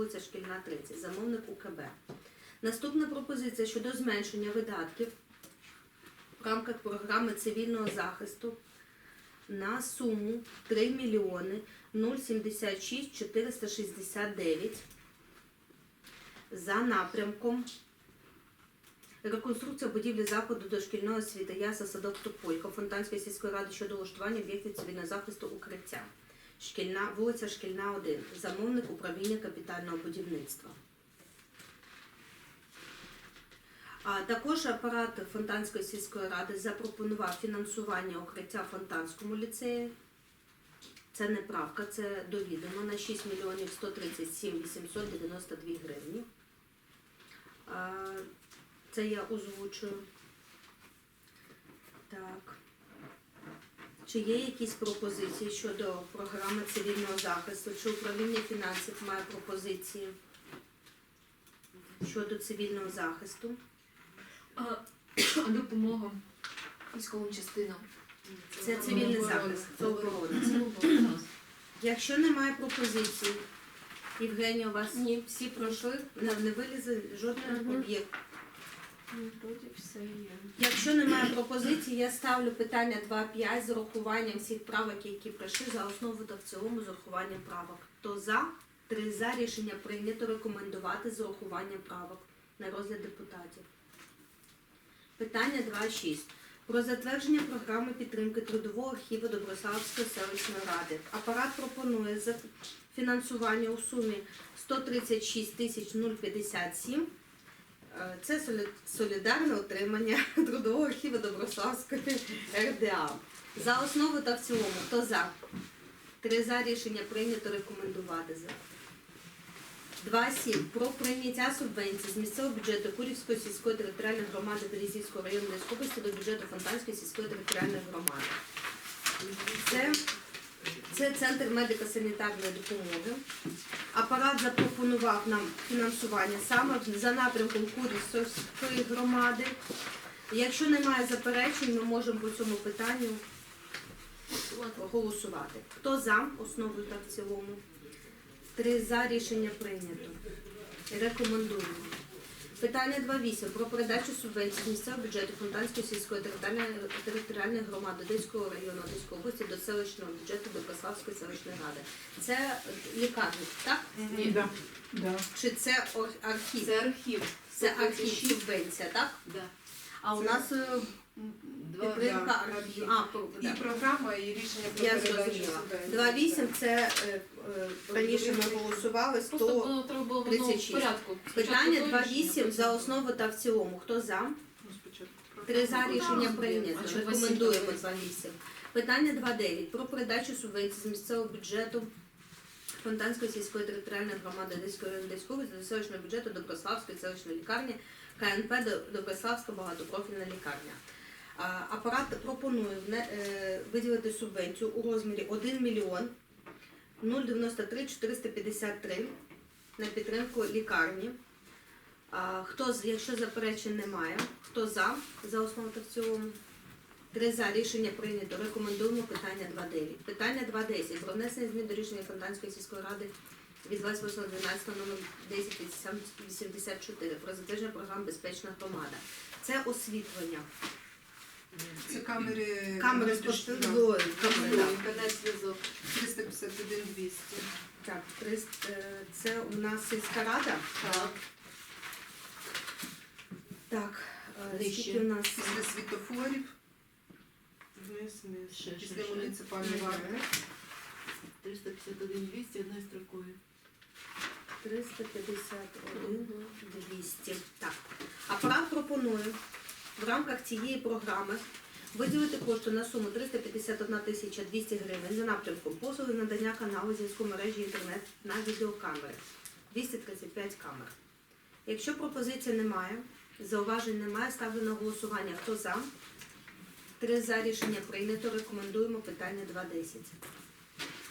вулиця Шкільна 30, замовник УКБ. Наступна пропозиція щодо зменшення видатків в рамках програми цивільного захисту на суму 3 мільйони 076 469 за напрямком Реконструкція будівлі закладу дошкільної освіти яса садок Тополька Фонтанської сільської ради щодо влаштування об'єктів цивільного захисту укриття. Шкільна, вулиця Шкільна 1. Замовник управління капітального будівництва. А також апарат Фонтанської сільської ради запропонував фінансування укриття Фонтанському ліцеї. Це не правка, це довідомо на 6 мільйонів 137 892 гривні. Це я озвучую. Так. Чи є якісь пропозиції щодо програми цивільного захисту? Чи управління фінансів має пропозиції щодо цивільного захисту? А, допомога військовим частинам. Це цивільний захист, це оборона. Якщо немає пропозицій, Євгенія, у вас Ні. всі пройшли, не, не вилізе жоден об'єкт. Ну. Якщо немає пропозицій, я ставлю питання 2.5 з урахуванням всіх правок, які пройшли за основу та в цілому з урахуванням правок. Хто за? Три за рішення прийнято рекомендувати з урахуванням правок на розгляд депутатів. Питання 2.6. Про затвердження програми підтримки трудового архіву Доброславської селищної ради. Апарат пропонує за фінансування у сумі 136 тисяч 057 Е, Це солідарне отримання трудового архіву Доброславської РДА. За основу та в цілому. Хто за? Три за рішення прийнято рекомендувати за. 2.7. Про прийняття субвенцій з місцевого бюджету Курівської сільської територіальної громади Березівського району області до бюджету Фонтанської сільської територіальної громади. Це, це центр медико-санітарної допомоги. Апарат запропонував нам фінансування саме за напрямком Курівської громади. Якщо немає заперечень, ми можемо по цьому питанню голосувати. Хто за основу та в цілому? Три за рішення прийнято. Рекомендуємо. Питання 2.8. Про передачу субвенцій з місцевого бюджету Фонтанської сільської територіальної, територіальної громади Одеського району Одеської області до селищного бюджету Доброславської селищної ради. Це лікарня, так? Ні, Да. Да. Чи це ор- архів? Це архів. Це архів субвенція, так? Да. А у нас е, Два підтримка да, архів. А, про- І да. програма, і рішення про Я передачу зрозуміла. субвенції. 2.8 це е, е, раніше ми голосували Просто 100. воно треба було воно в 36. порядку. Питання Спочатку то 2.8 рішення, за основу та в цілому. Хто за? Ну, спочатку Три за рішення так. прийнято. А що Рекомендуємо Василь 2.8. Питання 2.9. Про передачу субвенцій з місцевого бюджету Фонтанської сільської територіальної громади Одеської Одеської області до селищного бюджету Доброславської селищної лікарні КНП До- Доброславська багатопрофільна лікарня. Апарат пропонує е, виділити субвенцію у розмірі 1 мільйон 093 453 на підтримку лікарні. Хто якщо заперечень немає, хто за за основу та в цілому? Три за рішення прийнято. Рекомендуємо питання 2.9. Питання 2.10. Про внесення змін до рішення Фонтанської сільської ради від 28.12 номер 1084 про затвердження програм Безпечна громада. Це освітлення. Це камери... Камери спостереження. Камери, да. Інтернет зв'язок. 351 200. Так, трист- е, це у нас сільська рада. Так. Так, е, Нижче. скільки у нас? Після світофорів. Вниз, вниз. Ще, ще, Після ще. муніципальної варти. 351 200 одною строкою. 351 200. Так. Апарат пропонує в рамках цієї програми виділити кошти на суму 351 тисяча 200 гривень за напрямком послуги надання каналу зв'язку мережі інтернет на відеокамери. 235 камер. Якщо пропозиції немає, зауважень немає, ставлю на голосування. Хто за? Три за рішення прийнято. Рекомендуємо питання 2.10.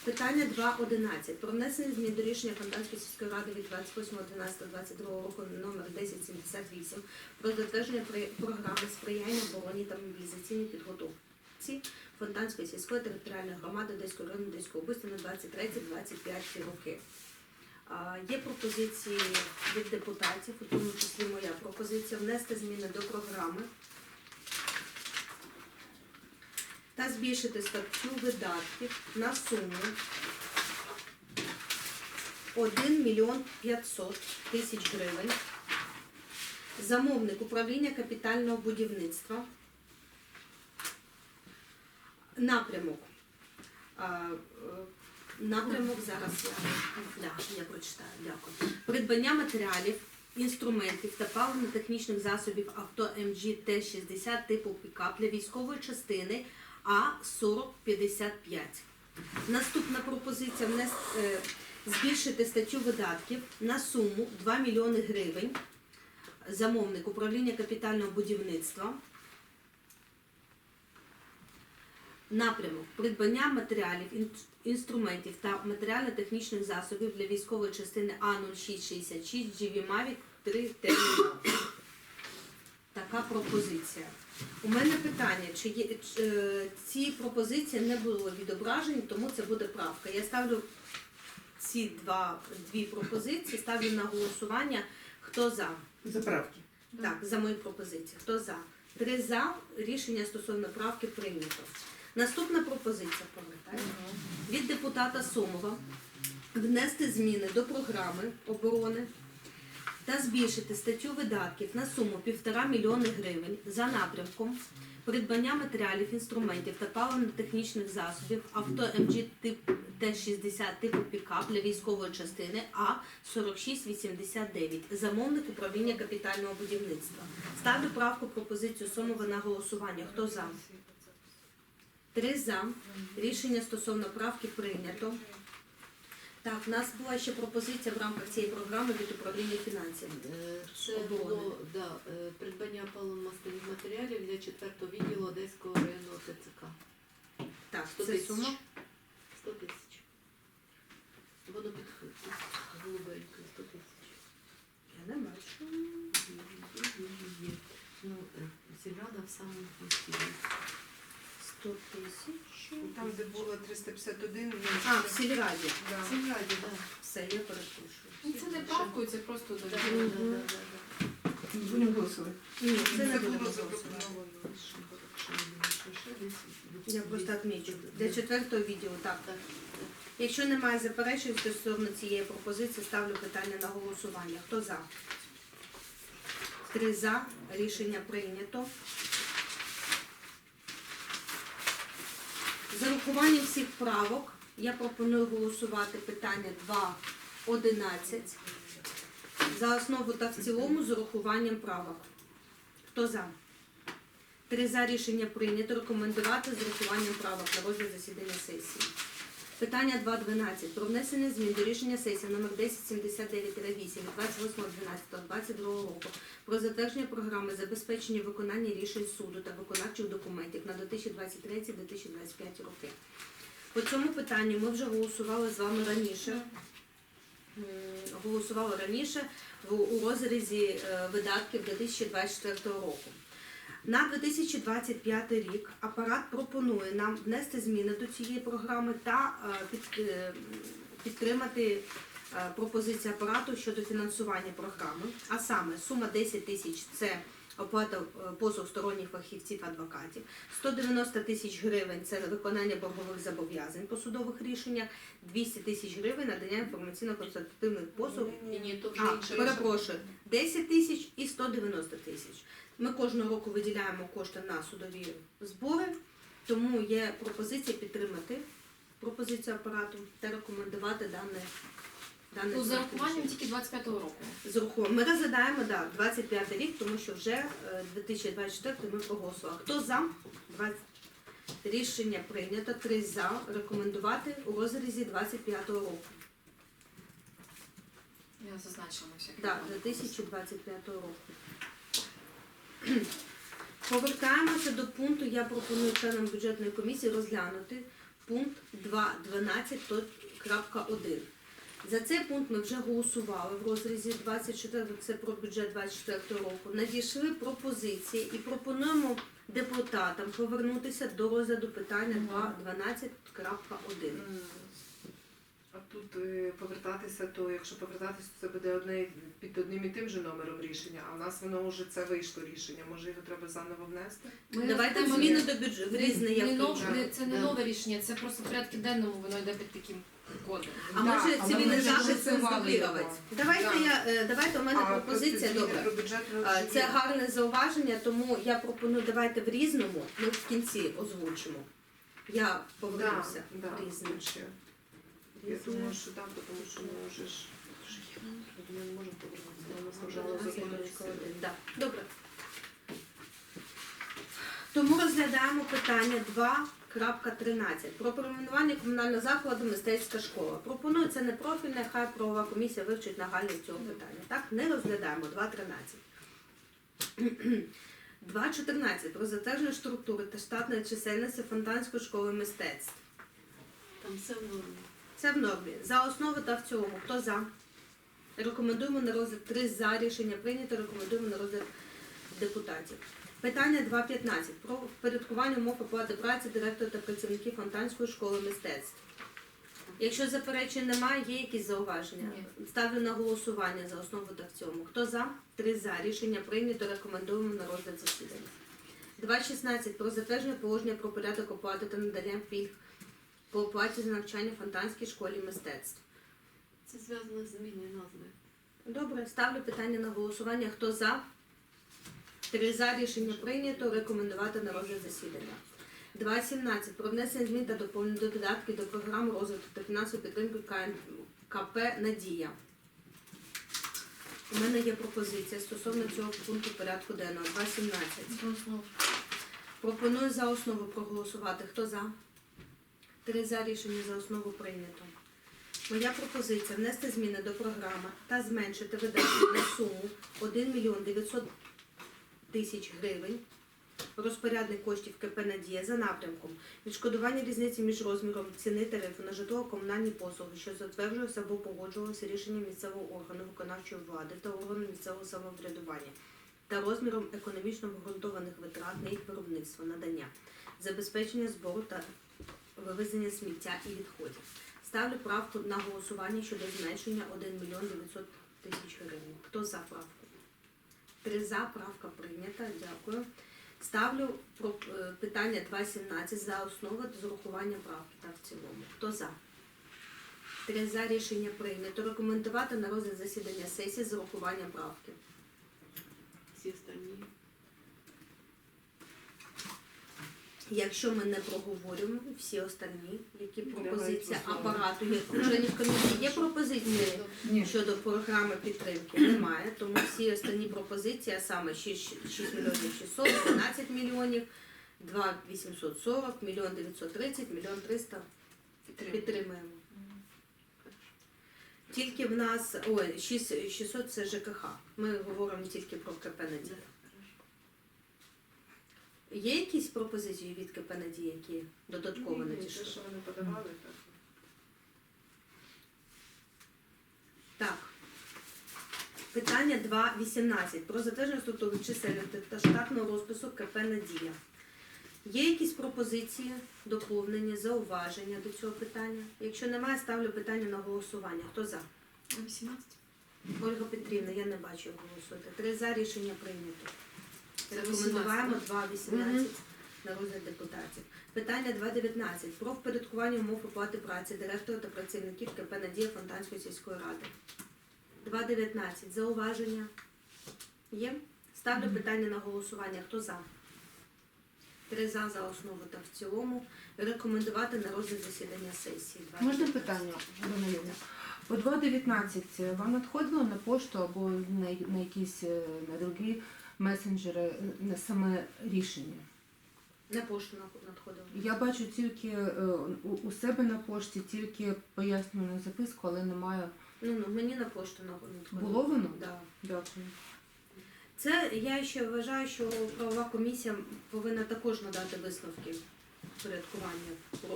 Питання 2.11. Про внесення змін до рішення Фонтанської сільської ради від 28.12.22 року номер 1078 про затвердження програми сприяння обороні та мобілізаційній підготовці Фонтанської сільської територіальної громади Одеської району Одеської області на 23-25 роки. Є пропозиції від депутатів, у тому числі моя пропозиція внести зміни до програми та збільшити статтю видатків на суму 1 мільйон 500 тисяч гривень. Замовник управління капітального будівництва. Напрямок. Е, Напрямок зараз я, да, я прочитаю, дякую. Придбання матеріалів, інструментів та паливно-технічних засобів авто МГ Т-60 типу пікап для військової частини А-4055. Наступна пропозиція е, збільшити статтю видатків на суму 2 мільйони гривень. Замовник управління капітального будівництва. Напрямок придбання матеріалів, інструментів та матеріально-технічних засобів для військової частини А0666 GV Mavic 3 термінал. Така пропозиція. У мене питання, чи є чи, е, ці пропозиції не були відображені, тому це буде правка. Я ставлю ці два дві пропозиції, ставлю на голосування. Хто за? Заправки. Так, за мої пропозиції. Хто за? Три за. Рішення стосовно правки прийнято. Наступна пропозиція, пам'ятаєте? Від депутата Сомова внести зміни до програми оборони та збільшити статтю видатків на суму 1,5 мільйони гривень за напрямком придбання матеріалів, інструментів та паливно-технічних засобів авто МГ тип Т-60 типу пікап для військової частини А-4689, замовник управління капітального будівництва. Ставлю правку пропозицію Сомова на голосування. Хто за? Три за. Рішення стосовно правки прийнято. Так, у нас була ще пропозиція в рамках цієї програми від управління фінансів. Е, Це Оборони. було да, е, придбання паливно-мастильних матеріалів для 4-го відділу Одеського районного ТЦК. Так, 100 це тисяч. сума. 100 тисяч. Воно під під голубенькою 100 тисяч. Я не бачу. Є-є-є. Ну, е, сільрада в самому кінці. 100 тисяч. Там, де було 351, А, в сільраді. Да. В сільраді, так. Все, я перепрошую. Ну, Це не правкою, це просто Да, додатково. да, да, да, да. Будемо голосувати. Ні, це Це не було буде запропоновано. Я просто відмічу. Для четвертого відділу, так. Так. Якщо немає заперечень стосовно цієї пропозиції, ставлю питання на голосування. Хто за? Три за. Рішення прийнято. За урахуванням всіх правок я пропоную голосувати питання 2.11 за основу та в цілому з урахуванням правок. Хто за? Три за рішення прийнято. Рекомендувати з урахуванням правок на розгляд засідання сесії. Питання 2.12. Про внесення змін до рішення сесії номер 1079-8 28.12.22 року про затвердження програми забезпечення виконання рішень суду та виконавчих документів на 2023-2025 роки. По цьому питанню ми вже голосували з вами раніше. Голосували раніше у розрізі е, видатків 2024 року. На 2025 рік апарат пропонує нам внести зміни до цієї програми та е, е, підтримати пропозицію пропозиції апарату щодо фінансування програми. А саме сума 10 тисяч це оплата е, послуг сторонніх фахівців адвокатів, 190 тисяч гривень це виконання боргових зобов'язань по судових рішеннях, 200 тисяч гривень надання інформаційно-консультативних послуг Ні, ні, то вже а, перепрошую, 10 тисяч і 190 тисяч. Ми кожного року виділяємо кошти на судові збори, тому є пропозиція підтримати пропозицію апарату та рекомендувати дане. Дане Ну, з урахуванням тільки 25-го року. З урахуванням. Ми розглядаємо да, 25 рік, тому що вже е, 2024 ми проголосували. Хто за? 20. Рішення прийнято. Три за. Рекомендувати у розрізі 25 року. Я зазначила на всякий Так, випадок. 2025 року. Повертаємося до пункту. Я пропоную членам бюджетної комісії розглянути пункт 2.12.1. За цей пункт ми вже голосували в розрізі 24, це про бюджет 24 року. Надійшли пропозиції і пропонуємо депутатам повернутися до розгляду питання 2.12.1. М, А тут е, повертатися, то якщо повертатися, то це буде одне під одним і тим же номером рішення, а в нас воно вже це вийшло рішення. Може його треба заново внести? Ми Давайте розглядаємо зміни не- до бюджету. В різне я не нов- не- Це не Да. нове рішення, це просто в порядку денному воно йде під таким. А може цивільний захист голосували. Давайте я е, давайте у мене пропозиція добре. Це гарне зауваження, тому я пропоную давайте в різному. Ми в кінці озвучимо. Я повернуся в різне. Я думаю, що так, тому що ми вже ж ми не можемо повернутися. Добре. Тому розглядаємо питання 2.13 про перейменування комунального закладу мистецька школа. Пропоную це не профільне, хай правова комісія вивчить нагальність цього питання. Так, не розглядаємо 2.13. 2.14 про затвердження структури та штатної чисельності Фонтанської школи мистецтв. Там все в нормі. Це в нормі. За основу та в цілому. Хто за? Рекомендуємо на розгляд 3 за. Рішення прийнято. Рекомендуємо на розгляд депутатів. Питання 2.15. Про впорядкування умов оплати праці директора та працівників Фонтанської школи мистецтв. Якщо заперечень немає, є якісь зауваження? Ставлю на голосування за основу та в цілому. Хто за? Три за. Рішення прийнято. Рекомендуємо на розгляд засідання. 2.16. Про затвердження положення про порядок оплати та надання пільг по оплаті за навчання в Фонтанській школі мистецтв. Це зв'язано з зміною назви. Добре, ставлю питання на голосування. Хто за? Три за рішення прийнято. Рекомендувати на розгляд засідання. 2.17. Про внесення змін та доповнень до додатків до програми розвитку та фінансової підтримки КП Надія. У мене є пропозиція стосовно цього пункту порядку денного. 2.17. За. Пропоную за основу проголосувати. Хто за? Три за рішення за основу прийнято. Моя пропозиція внести зміни до програми та зменшити видатки на суму 1 мільйон 900 тисяч гривень. Розпорядник коштів КП Надія за напрямком відшкодування різниці між розміром ціни тарифу на житлово-комунальні послуги, що затверджуються або погоджувалися рішенням місцевого органу виконавчої влади та органу місцевого самоврядування та розміром економічно обґрунтованих витрат на їх виробництво, надання, забезпечення збору та вивезення сміття і відходів. Ставлю правку на голосування щодо зменшення 1 мільйон 900 тисяч гривень. Хто за правку? Три за, правка прийнята. Дякую. Ставлю про е, питання 2.17 за основу з урахуванням правки та в цілому. Хто за? Три за рішення прийнято. Рекомендувати на розгляд засідання сесії з урахуванням правки. Всі останні. Якщо ми не проговорюємо всі останні, які Давайте пропозиція апарату є членів комісії, є пропозиції Ні. щодо програми підтримки? Немає, тому всі останні пропозиції, а саме 6, 6 мільйонів 600, 12 мільйонів, 2 840, мільйон 930, мільйон 300 підтримуємо. Тільки в нас, ой, 6, 600 це ЖКХ. Ми говоримо тільки про КП Надія. Є якісь пропозиції від КП Надія, які додатково Ні, ні, надійшли? що вони подавали, так. Так. Питання 2.18. Про затвердження структури чисельності та штатного розпису КП Надія. Є якісь пропозиції, доповнення, зауваження до цього питання? Якщо немає, ставлю питання на голосування. Хто за? 18. Ольга Петрівна, я не бачу, як голосуєте. Три за рішення прийнято. Рекомендуємо 18, 2.18 на розгляд депутатів. Питання 2.19. Про впорядкування умов оплати праці директора та працівників КП Надія Фонтанської сільської ради. 2.19. Зауваження? Є? Ставлю питання на голосування. Хто за? Три за за основу та в цілому. Рекомендувати на розгляд засідання сесії. Можна питання, Ірина Юріївна? По 2.19 вам надходило на пошту або на, на якісь е, на другі месенджери на саме рішення? На пошту надходило. Я бачу тільки е, у, себе на пошті, тільки пояснювальну записку, але немає. Ну, ну, мені на пошту надходило. Було воно? Да. Дякую. Це я ще вважаю, що правова комісія повинна також надати висновки порядкування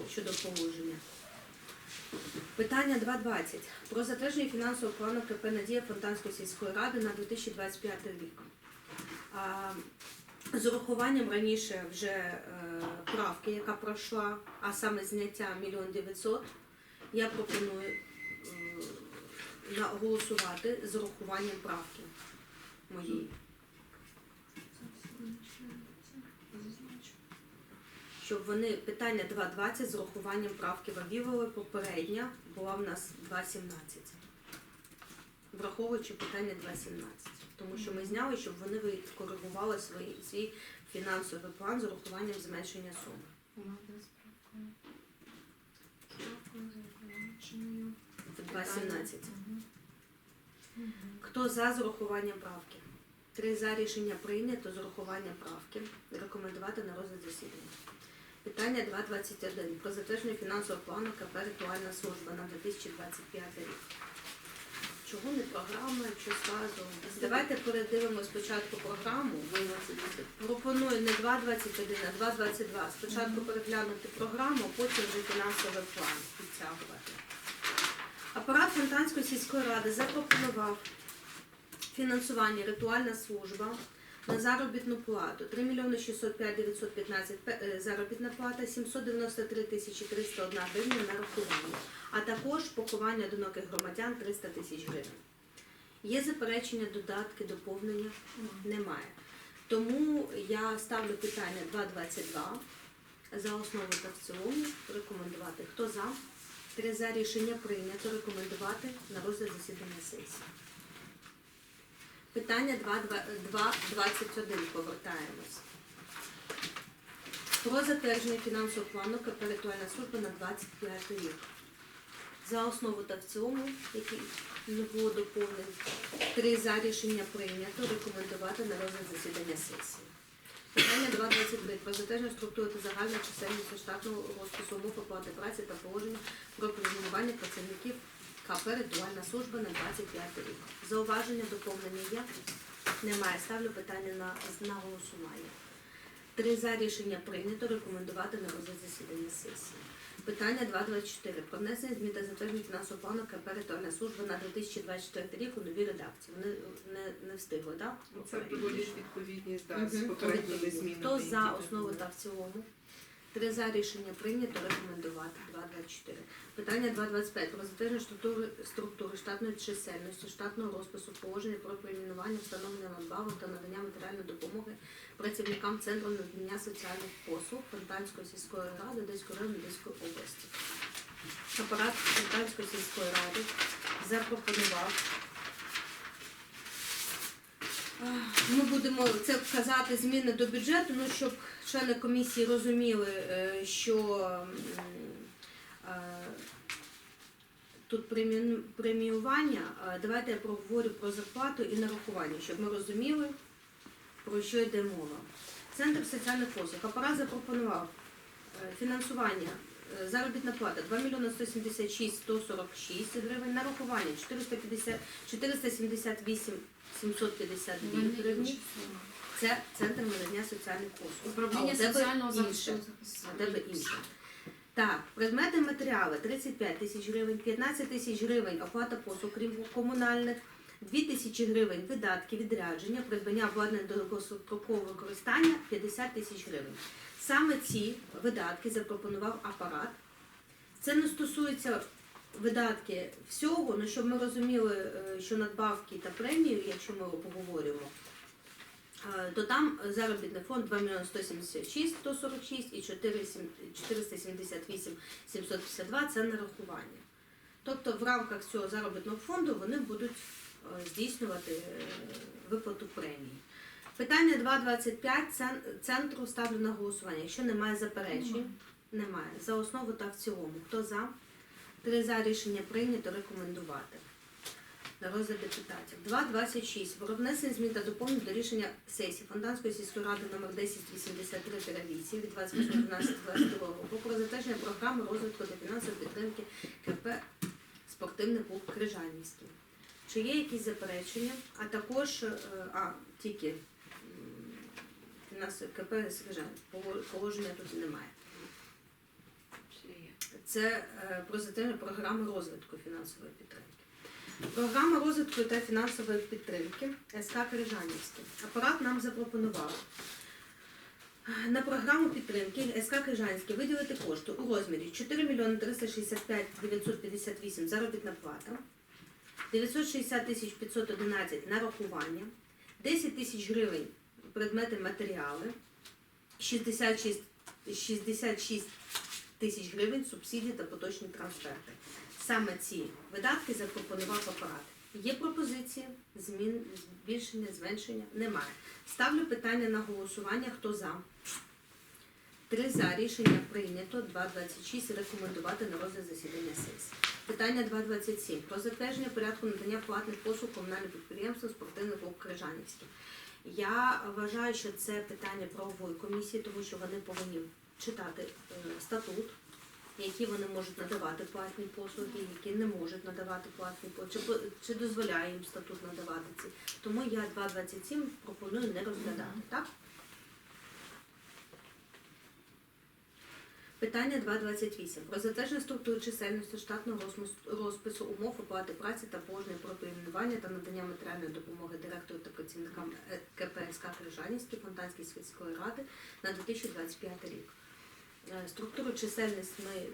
щодо положення. Питання 2.20. Про затвердження фінансового плану КП Надія Фонтанської сільської ради на 2025 рік. З урахуванням раніше вже е, правки, яка пройшла, а саме зняття 1 900 я пропоную голосувати з урахуванням правки моєї. Щоб вони питання 2.20 з урахуванням правки Вавілової попередня була в нас 2.17. Враховуючи питання 2.17. Тому що ми зняли, щоб вони ви- коригували свій фінансовий план з урахуванням зменшення суми. В 2.17. Хто за з урахуванням правки? Три за рішення прийнято з урахуванням правки. Рекомендувати на розгляд засідання. Питання 2.21. Про затвердження фінансового плану КП «Ритуальна служба» на 2025 рік. Чого не програма, чи зразу? Давайте передивимо спочатку програму. Пропоную не 2.21, а 2.22. Спочатку переглянути програму, потім вже фінансовий план підтягувати. Апарат Фонтанської сільської ради запропонував фінансування ритуальна служба на заробітну плату 3 мільйони 605 915 е, заробітна плата, 793 тисячі 301 гривня на рахування, а також поховання одиноких громадян 300 тисяч гривень. Є заперечення, додатки, доповнення? Немає. Тому я ставлю питання 2.22 за основу та в цілому рекомендувати. Хто за? Три за рішення прийнято рекомендувати на розгляд засідання сесії. Питання 2.21 повертаємось. Про затвердження фінансового плану КП «Ритуальна служба» на 25 рік. За основу та в цілому, який було доповнень, три за рішення прийнято рекомендувати на розгляд засідання сесії. Питання 2.23. Про затвердження структури та загальної чисельності штатного розпису умов оплати праці та положення про преміювання працівників КП «Ритуальна служба» на 25 рік. Зауваження, доповнення є? Немає. Ставлю питання на, на голосування. Три за рішення прийнято рекомендувати на розгляд засідання сесії. Питання 2.24. Про внесення змін та затвердження фінансового плану КП «Ритуальна служба» на 2024 рік у новій редакції. Вони не, не встигли, так? Ну, Це приводять відповідність да, з Мгм. попередніми змінами. Хто за які основу були. та в цілому? Три за рішення прийнято рекомендувати 2.24. Питання 2.25. Про затвердження структури, структури штатної чисельності, штатного розпису, положення про перейменування, встановлення надбавок та надання матеріальної допомоги працівникам Центру надання соціальних послуг Фонтанської сільської ради Одеської району Одеської області. Апарат Фонтанської сільської ради запропонував Ми будемо це вказати зміни до бюджету, ну щоб члени комісії розуміли, е, що е, тут преміювання. Давайте я проговорю про зарплату і нарахування, щоб ми розуміли, про що йде мова. Центр соціальних послуг. Апарат запропонував е, фінансування. Е, Заробітна плата 2 мільйони 176 146 гривень, нарахування 450 478 752 гривні. Це центр надання соціальних послуг. Управління соціального інше. захисту. А тебе інше. Так, предмети матеріали 35 тисяч гривень, 15 тисяч гривень оплата послуг, крім комунальних, 2 тисячі гривень видатки, відрядження, придбання обладнання до довгострокового використання 50 тисяч гривень. Саме ці видатки запропонував апарат. Це не стосується видатки всього, ну щоб ми розуміли, е, що надбавки та премії, якщо ми поговоримо, е, то там заробітний фонд 2 мільйони 176 146 і 478 752 це нарахування. Тобто в рамках цього заробітного фонду вони будуть е, здійснювати виплату премії. Питання 2.25 центру ставлю на голосування. Якщо немає заперечень, немає. За основу та в цілому. Хто за? Три за рішення прийнято рекомендувати. На розгляд депутатів. 2.26. Про внесення змін та доповнень до рішення сесії Фонтанської сільської ради номер 1083-8 від 28.12.22 року про затвердження програми розвитку та фінансової підтримки КП «Спортивний клуб Крижанівський». Чи є якісь заперечення, а також, е, а, тільки фінансове КП Крижан, положення тут немає. Це е, про затвердження програми розвитку фінансової підтримки. Програма розвитку та фінансової підтримки СК Крижанівське. Апарат нам запропонував е, на програму підтримки СК Крижанське виділити кошти у розмірі 4 мільйони 365 958 заробітна плата, 960 тисяч 511 нарахування, 10 тисяч гривень предмети матеріали, 66, 66 тисяч гривень субсидії та поточні трансферти. Саме ці видатки запропонував апарат. Є пропозиції, змін, збільшення, зменшення? Немає. Ставлю питання на голосування. Хто за? Три за рішення прийнято. 2.26 рекомендувати на розгляд засідання сесії. Питання 2.27 про затвердження порядку надання платних послуг комунальним підприємствам спортивний клуб Крижанівський. Я вважаю, що це питання правової комісії, тому що вони повинні читати е, статут, які вони можуть надавати платні послуги, які не можуть надавати платні послуги, чи, чи дозволяє їм статут надавати ці. Тому я 2.27 пропоную не розглядати, так? Питання 2.28. Про затвердження структури чисельності штатного розпису умов оплати праці та положення про перейменування та надання матеріальної допомоги директору та працівникам е, КП СК Фонтанської сільської ради на 2025 рік. Е, Структуру чисельність ми е,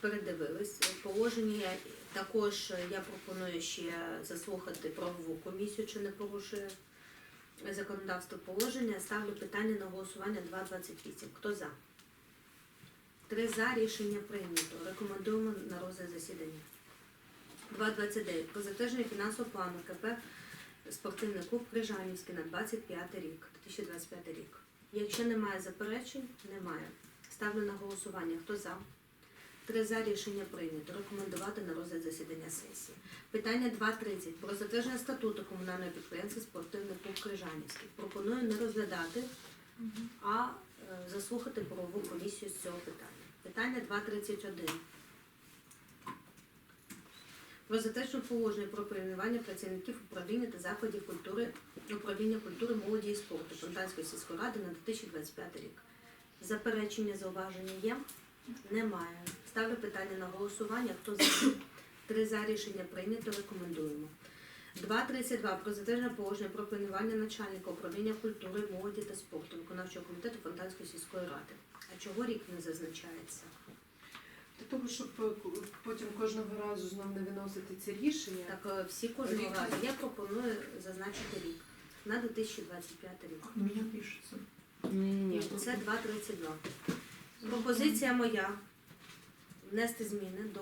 передивились. Положення також я пропоную ще заслухати правову комісію, чи не порушує законодавство положення. Ставлю питання на голосування 2.28. Хто за? Три за рішення прийнято. Рекомендуємо на розгляд засідання. 2.29. Про затвердження фінансового плану КП спортивний клуб Крижанівський на 25 рік, 2025 рік. Якщо немає заперечень, немає. Ставлю на голосування. Хто за? Три за рішення прийнято. Рекомендувати на розгляд засідання сесії. Питання 2.30. Про затвердження статуту комунального підприємства спортивний клуб Крижанівський. Пропоную не розглядати, а е, заслухати правову комісію з цього питання. Питання 2.31. Про затвердження положення про перейменування працівників управління та закладів культури управління культури, молоді і спорту Фонтанської сільської ради на 2025 рік. Заперечення, зауваження є? Немає. Ставлю питання на голосування. Хто за? Три за рішення прийнято. Рекомендуємо. 2.32. Про затвердження положення про перейменування начальника управління культури, молоді та спорту виконавчого комітету Фонтанської сільської ради. А чого рік не зазначається? Для того, щоб е, потім кожного разу знов не виносити ці рішення. Так е, всі кожного Рік. разу. Я пропоную зазначити рік на 2025 рік. У мене пишеться. Ні. Це 2.32. Пропозиція моя внести зміни до